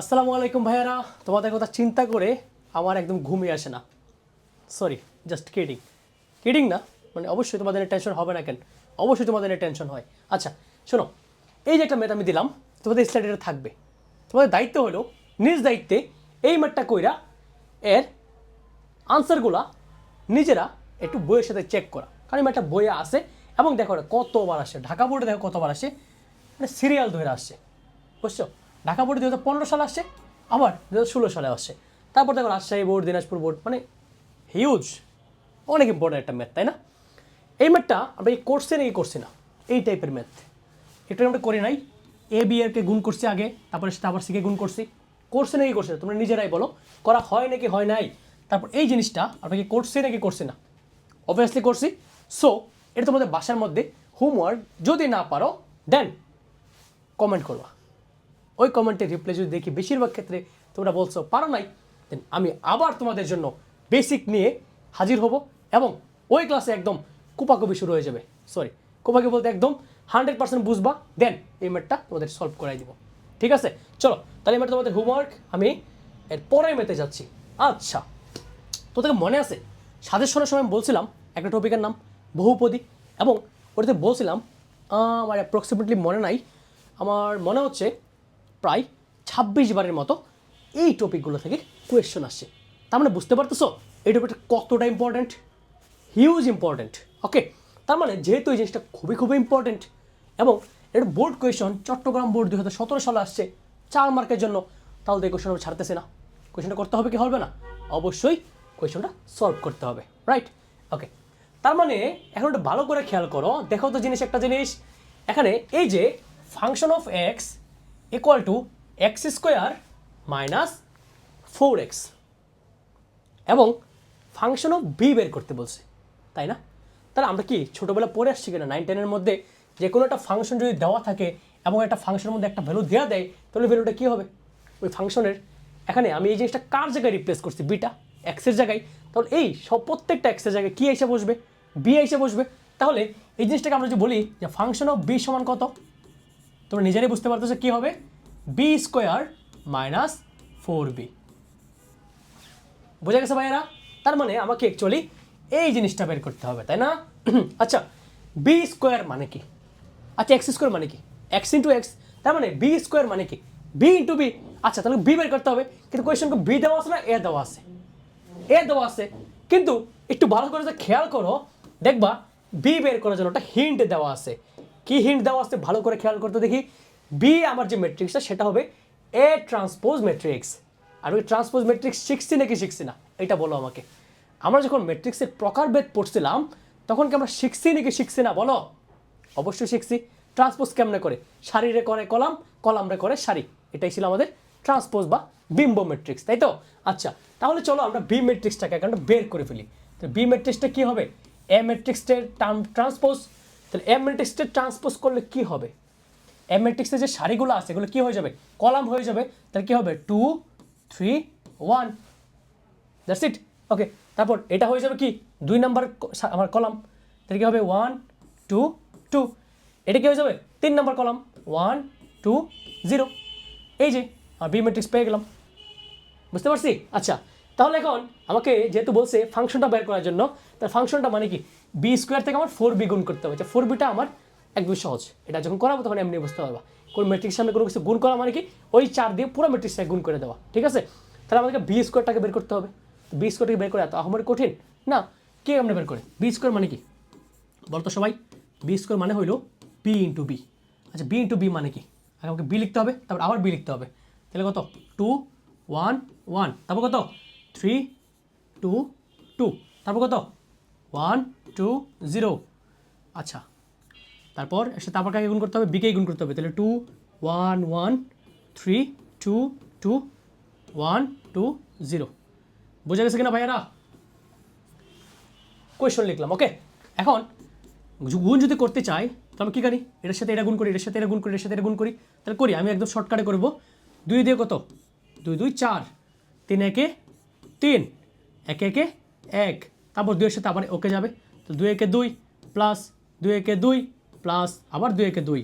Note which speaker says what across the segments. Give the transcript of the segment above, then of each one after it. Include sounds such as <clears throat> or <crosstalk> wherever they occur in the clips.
Speaker 1: আসসালামু আলাইকুম ভাইয়ারা। তোমাদের কথা চিন্তা করে আমার একদম ঘুমিয়ে আসে না। সরি জাস্ট কিডিং কিডিং না মানে অবশ্যই তোমাদের টেনশন হবে না কেন? অবশ্যই তোমাদের টেনশন হয়। আচ্ছা শোনো, এই যে একটা ম্যাথ আমি দিলাম, তোমাদের স্টাডিটা থাকবে। তোমাদের দায়িত্ব হলো, নিজ দায়িত্বে এই ম্যাথটা কইরা এর আনসারগুলা নিজেরা একটু বইয়ের সাথে চেক করা। কারণ এই ম্যাথটা বইয়ে আসে এবং দেখো কতবার আসে। ঢাকা বোর্ডে দেখো কতবার আসে। মানে সিরিয়াল ধরে আসছে বুঝছ? ঢাকা বোর্ডে দু হাজার সালে আসছে, আবার দু হাজার ষোলো সালে আসছে। তারপর দেখো রাজশাহী বোর্ড, দিনাজপুর বোর্ড মানে হিউজ অনেক ইম্পর্টেন্ট একটা ম্যাথ তাই না? এই ম্যাথটা আমরা এই কোর্সে নাকি করছি না, এই টাইপের ম্যাথ এটা আমরা করি নাই এ বি এরকে গুণ করছি আগে, তারপরে সেটা আবার শিখে গুণ করছি। কোর্সে নাকি করছে তোমরা নিজেরাই বলো, করা হয় নাকি হয় নাই? তারপর এই জিনিসটা আমরা কি করছি নাকি করছি না? অবভিয়াসলি করছি। সো এটা তোমাদের বাসার মধ্যে হোমওয়ার্ক যদি না পারো দেন কমেন্ট করবা। ওই কমেন্টের রিপ্লাই যদি দেখি, বেশিরভাগ ক্ষেত্রে তোমরা বলছো, পারো নাই। দেন আমি আবার তোমাদের জন্য বেসিক নিয়ে হাজির হব এবং ওই ক্লাসে একদম কুপাকুপি শুরু হয়ে যাবে। সরি কুপাকি বলতে একদম হান্ড্রেড পার্সেন্ট বুঝবা। দেন এই ম্যাটটা তোমাদের সলভ করাই দিব। ঠিক আছে? চলো, তাহলে এবার তোমাদের হোমওয়ার্ক আমি এর পরে মেতে যাচ্ছি। আচ্ছা তোদেরকে মনে আছে? সাজেশনের সময় বলছিলাম একটা টপিকের নাম, বহুপদী এবং ওটাতে বলছিলাম আমার অ্যাপ্রক্সিমেটলি মনে নাই। আমার মনে হচ্ছে প্রায় ছাব্বিশ বারের মতো এই টপিকগুলো থেকে কোয়েশ্চন আসছে। তার মানে বুঝতে পারতেছো? এই টপিকটা কতটা ইম্পর্ট্যান্ট হিউজ ইম্পর্ট্যান্ট ওকে তার মানে যেহেতু এই জিনিসটা খুবই খুবই ইম্পর্ট্যান্ট এবং এটা বোর্ড কোয়েশন চট্টগ্রাম বোর্ড দু হাজার সতেরো সালে আসছে চার মার্কের জন্য, তাহলে তো এই কোয়েশন ছাড়তেছে না। কোয়েশনটা করতে হবে কি হবে না? অবশ্যই কোয়েশনটা সলভ করতে হবে রাইট ওকে তার মানে এখন একটু ভালো করে খেয়াল করো। দেখো তো জিনিস একটা জিনিস, এখানে এই যে function of X equal to X square minus four X এবং ফাংশন অফ বি বের করতে বলছে, তাই না? তাহলে আমরা কি ছোটোবেলা পড়ে আসছি কিনা? নাইন টেনের মধ্যে যে কোনো একটা ফাংশন যদি দেওয়া থাকে এবং একটা ফাংশনের মধ্যে একটা ভ্যালু দেওয়া দেয়, তাহলে ভ্যালুটা কী হবে? ওই ফাংশনের এখানে আমি এই জিনিসটা কার জায়গায় রিপ্লেস করছি? বিটা এক্সের জায়গায়। তাহলে এই সব প্রত্যেকটা এক্সের জায়গায় কী এসে বসবে? বি এসে বসবে। তাহলে এই জিনিসটাকে আমরা যদি বলি যে ফাংশন অফ বি সমান কত? তোমরা নিজেরাই বুঝতে পারতেছো কী হবে? B square minus four B বোঝা গেছে ভাইয়েরা? তার মানে আমাকে অ্যাকচুয়ালি এই জিনিসটা বের করতে হবে, তাই না? <clears throat> আচ্ছা বি স্কোয়ার মানে কি? আচ্ছা এক্স স্কোয়ার মানে কি? এক্স ইন্টু এক্স তার মানে বি স্কোয়ার মানে কি? বি ইন্টু বি আচ্ছা তাহলে বি বের করতে হবে, কিন্তু কোয়েশনকে বি দেওয়া আছে না এ দেওয়া আছে? এ দেওয়া আছে, কিন্তু একটু ভালো করে যদি খেয়াল করো, দেখবা বি বের করার জন্য একটা হিন্ট দেওয়া আছে। কি হিন্ট দেওয়া আছে? ভালো করে খেয়াল করতে দেখি। বি আমার যে ম্যাট্রিক্সটা সেটা হবে এ ট্রান্সপোজ ম্যাট্রিক্স আর ওই ট্রান্সপোজ ম্যাট্রিক্স শিখছি নাকি শিখছি না? এটা বলো আমাকে। আমরা যখন ম্যাট্রিক্সের প্রকারভেদ পড়ছিলাম, তখন কি আমরা শিখছি নাকি শিখছি না? বলো। অবশ্যই শিখছি। ট্রান্সপোজ কেমনে করে? সারিরে করে কলাম, কলামরে করে সারি। এটাই ছিল আমাদের ট্রান্সপোজ বা বিম্ব ম্যাট্রিক্স তাই তো? আচ্ছা তাহলে চলো আমরা বি ম্যাট্রিক্সটাকে এখন বের করে ফেলি। তো বি ম্যাট্রিক্সটা কী হবে? এ ম্যাট্রিক্সের ট্রান্সপোজ তাহলে এ ম্যাট্রিক্সটা ট্রান্সপোজ করলে কি হবে? এম ম্যাট্রিক্সের যে সারিগুলো আছে, এগুলো কী হয়ে যাবে? কলাম হয়ে যাবে। তাহলে কী হবে? Two three one that's it okay তারপর এটা হয়ে যাবে কি? দুই নাম্বার আমার কলাম। তাহলে কী হবে? ওয়ান টু টু এটা কী হয়ে যাবে? তিন number column. One two zero এই যে, আর বি ম্যাট্রিক্স পেয়ে গেলাম। বুঝতে পারছি? আচ্ছা তাহলে এখন আমাকে যেহেতু বলছে ফাংশনটা বের করার জন্য তার ফাংশনটা মানে কি? বি স্কোয়ার থেকে আমার ফোর বি গুণ করতে হবে। ফোর বিটা আমার একদম সহজ। এটা যখন করাবো তখন এমনি বুঝতে পারবা। কোন ম্যাট্রিক্স সামনে কোনো কিছু গুণ করা মানে কি? ওই চার দিয়ে পুরো ম্যাট্রিক্সটাকে গুণ করে দেওয়া। ঠিক আছে? তাহলে আমাদেরকে বি স্কোয়ারটাকে বের করতে হবে। বি স্কোয়ারটাকে বের করে এত আমার কঠিন? না, কে আমরা বের করে? বি স্কোয়ার মানে কি? বলতো সবাই বি স্কোয়ার মানে হইল বি ইন্টু বি আচ্ছা বি ইন্টু বি মানে কি? আগে আমাকে বি লিখতে হবে, তারপর আবার বি লিখতে হবে। তাহলে কত? টু ওয়ান ওয়ান তারপর কত? থ্রি টু টু তারপর কত? ওয়ান টু জিরো আচ্ছা তারপর সাথে আবার কাকে গুণ করতে হবে? বিকেই গুণ করতে হবে। তাহলে two one one three two two one two zero বোঝা গেছে কিনা ভাইয়ারা? কোয়েশন লিখলাম ওকে এখন গুণ যদি করতে চাই তো আমি কী করি? এটার সাথে এটা গুণ করি, এটার সাথে এটা গুণ করি, এটার সাথে এটা গুণ করি। তাহলে করি, আমি একদম শর্টকাটে করব। দুই দিয়ে কত? দুই দুই, চার। তিন একে তিন, একে একে এক। তারপর দুইয়ের সাথে আবার ওকে যাবে। তো দুই একে দুই প্লাস দুই একে দুই প্লাস আবার দুই একে দুই।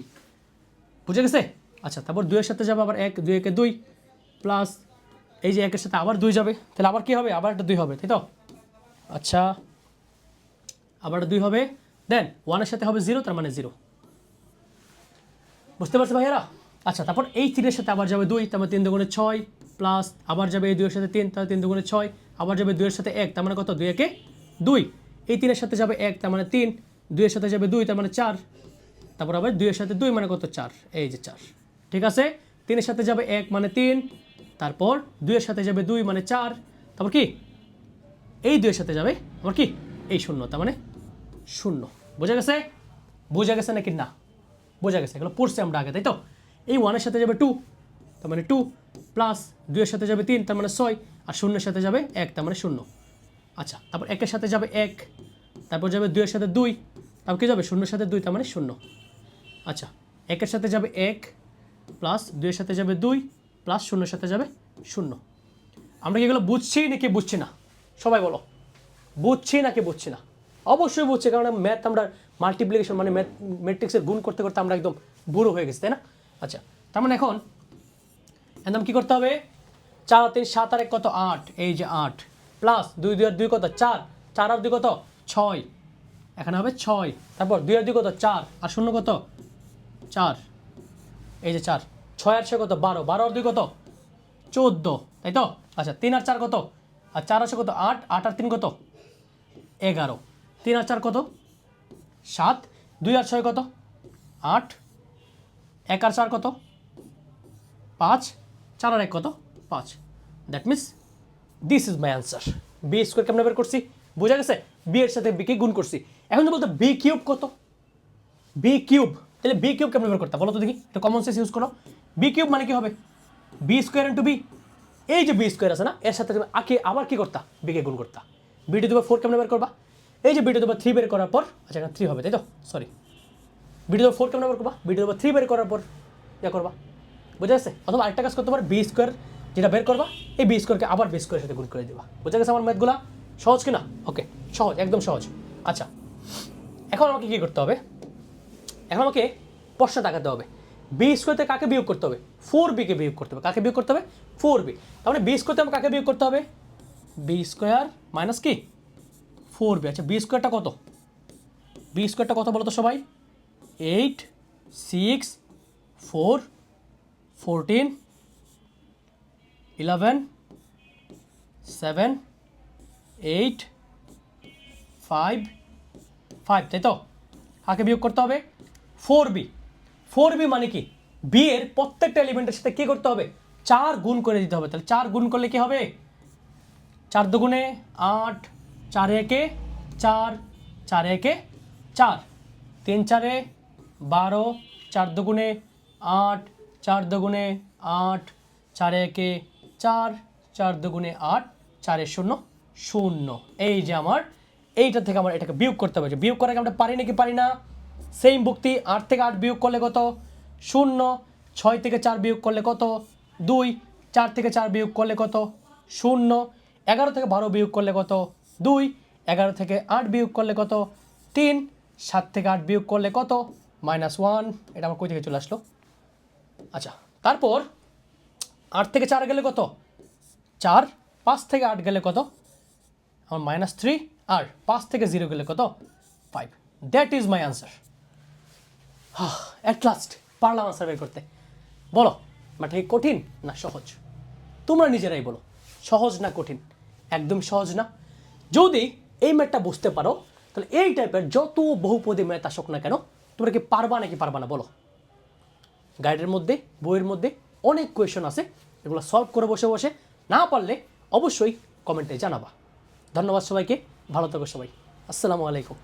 Speaker 1: বুঝে গেছে? আচ্ছা তারপর দুইয়ের সাথে যাবে আবার এক, দুই একে দুই, প্লাস এই যে একের সাথে আবার দুই যাবে, তাহলে আবার কি হবে? আবার একটা দুই হবে, তাই তো? আচ্ছা আবার দুই হবে। দেন, ওয়ানের সাথে হবে জিরো, তার মানে জিরো। বুঝতে পারছ ভাইয়ারা? আচ্ছা তারপর এই তিনের সাথে আবার যাবে দুই, তার মানে তিন দুগুণে ছয়, প্লাস আবার যাবে এই দুইয়ের সাথে তিন, তাহলে তিন দুগুণে ছয়, আবার যাবে দুইয়ের সাথে এক, তার মানে কত? দুই একে দুই। এই তিনের সাথে যাবে এক, তার মানে তিন। দুইয়ের সাথে যাবে দুই, তার মানে চার। তারপর আবার দুইয়ের সাথে দুই মানে কত? চার। এই যে চার। ঠিক আছে? তিনের সাথে যাবে এক মানে তিন। তারপর দুইয়ের সাথে যাবে দুই মানে চার। তারপর কি? এই দুইয়ের সাথে যাবে আবার কি? এই শূন্য, তার মানে শূন্য। বোঝা গেছে? বোঝা গেছে নাকি না? বোঝা গেছে, এগুলো পড়ছি আমরা আগে, তাই তো? এই ওয়ানের সাথে যাবে টু তার মানে টু প্লাস দুইয়ের সাথে যাবে তিন, তার মানে ছয়। আর শূন্যের সাথে যাবে এক, তার মানে শূন্য। আচ্ছা তারপর একের সাথে যাবে এক। তারপর যাবে দুইয়ের সাথে দুই। তারপর কি যাবে? শূন্যের সাথে দুই, তার মানে শূন্য। আচ্ছা একের সাথে যাবে এক প্লাস দুইয়ের সাথে যাবে দুই প্লাস শূন্যের সাথে যাবে শূন্য। আমরা কি এগুলো বুঝছি নাকি বুঝছি না? সবাই বলো। বুঝছি নাকি বুঝছি না? অবশ্যই বুঝছি, কারণ ম্যাথ আমরা মাল্টিপ্লিকেশন মানে ম্যাথ ম্যাট্রিক্সের গুণ করতে করতে আমরা একদম বুড়ো হয়ে গেছি, তাই না? আচ্ছা তার মানে এখন একদম কী করতে হবে? চার তিন সাত আর এক কত? আট। এই যে আট। প্লাস দুই দুই আর দুই কত? চার। চার আর দুই কত? ছয়। এখানে হবে ছয়। তারপর দুই আর দুই কত? চার। আর শূন্য কত? চার। এই যে চার। ছয় আর ছয় কত? বারো। বারো আর দুই কত? চোদ্দ। তাই তো? আচ্ছা তিন আর চার কত? আর চার আছে কত? আট। আট আর তিন কত? এগারো। তিন আর চার কত? সাত। দুই আর ছয় কত? আট। এক আর চার কত? পাঁচ। চার আর এক কত? পাঁচ। That means this is my answer B square কেমন বের করছি? বোঝা গেছে? বি এর সাথে বিকে গুণ করছি। এখন তো বলতো বি কিউব কত? B cube. তাহলে বি কিউব কেমন বের করতে? বলো তো দেখি, একটু কমন সেন্স ইউজ করো। বি কিউব মানে কি হবে? বি স্কোয়ার ইন্টু বি এই যে বি স্কোয়ার আছে না, এর সাথে তুমি আগে আবার কি করতা? বিকে গুণ করতা। বিটি দেবা ফোর কেমন বের করবা? এই যে বিটি দেবা থ্রি বের করার পর আচ্ছা এখানে থ্রি হবে, তাই তো? সরি বিটি দেবা ফোর কেমন বের করবা? বিটি দেবা থ্রি বের করার পর, ইয়া করবা। বুঝা গেছে? অথবা আরেকটা কাজ করতে পারো বি স্কোয়ার যেটা বের করবা, এই বি স্কোয়ারকে আবার বি স্কোয়ারের সাথে গুণ করে দিবা। বুঝা গেছে আমার ম্যাথগুলা সহজ কিনা? ওকে সহজ, একদম সহজ। আচ্ছা এখন আমাকে কী করতে হবে? এখন আমাকে প্রশ্নে তাকাতে হবে। বি স্কোয়ারতে কাকে বিয়োগ করতে হবে? ফোর বিকে বিয়োগ করতে হবে। কাকে বিয়োগ করতে হবে? ফোর বি মানে বি স্কোয়ারতে আমাকে কাকে বিয়োগ করতে হবে? বি স্কোয়ার মাইনাস কি? ফোর বি আচ্ছা বি স্কোয়ারটা কত? বি স্কোয়ারটা কত বলো তো সবাই? Eight six four fourteen eleven seven eight five five তাই তো? কাকে বিয়োগ করতে হবে? Four B. ফোর বি মানে কি? বি এর প্রত্যেকটা এলিমেন্টের সাথে কী করতে হবে? চার গুণ করে দিতে হবে। তাহলে চার গুণ করলে কি হবে? চার দুগুণে আট, চার একে চার চার একে চার। তিন চারে বারো, চার দুগুণে আট, চার দুগুণে আট, চার একে চার চার দুগুণে আট, চারে শূন্য শূন্য। এই যে আমার, এইটা থেকে আমার এটাকে বিয়োগ করতে হবে। বিয়োগ করাকে আমরা পারি নাকি পারি না? সেম ভুক্তি আট থেকে আট বিয়োগ করলে কত? শূন্য, ছয় থেকে চার বিয়োগ করলে কত? দুই, চার থেকে চার বিয়োগ করলে কত? শূন্য, এগারো থেকে বারো বিয়োগ করলে কত? দুই, এগারো থেকে আট বিয়োগ করলে কত? তিন, সাত থেকে আট বিয়োগ করলে কত? মাইনাস ওয়ান, এটা আমার কই থেকে চলে আসলো? আচ্ছা তারপর আট থেকে চার গেলে কত? চার, পাঁচ থেকে আট গেলে কত? আমার মাইনাস থ্রি, আর পাঁচ থেকে জিরো গেলে কত? Five. That is my answer. At last পারলাম বের করতে। বলো ম্যাটটা কি কঠিন না সহজ? তোমরা নিজেরাই বলো, সহজ না কঠিন? একদম সহজ না। যদি এই ম্যাথটা বুঝতে পারো, তাহলে এই টাইপের যত বহুপদী ম্যাথ আসুক না কেন, তোমরা কি পারবা নাকি পারবা না, বলো। গাইডের মধ্যে, বইয়ের মধ্যে অনেক কোয়েশন আছে, এগুলো সলভ করে বসে বসে, না পারলে অবশ্যই কমেন্টে জানাবা। ধন্যবাদ সবাইকে, ভালো থাকো সবাই। আসসালামু আলাইকুম।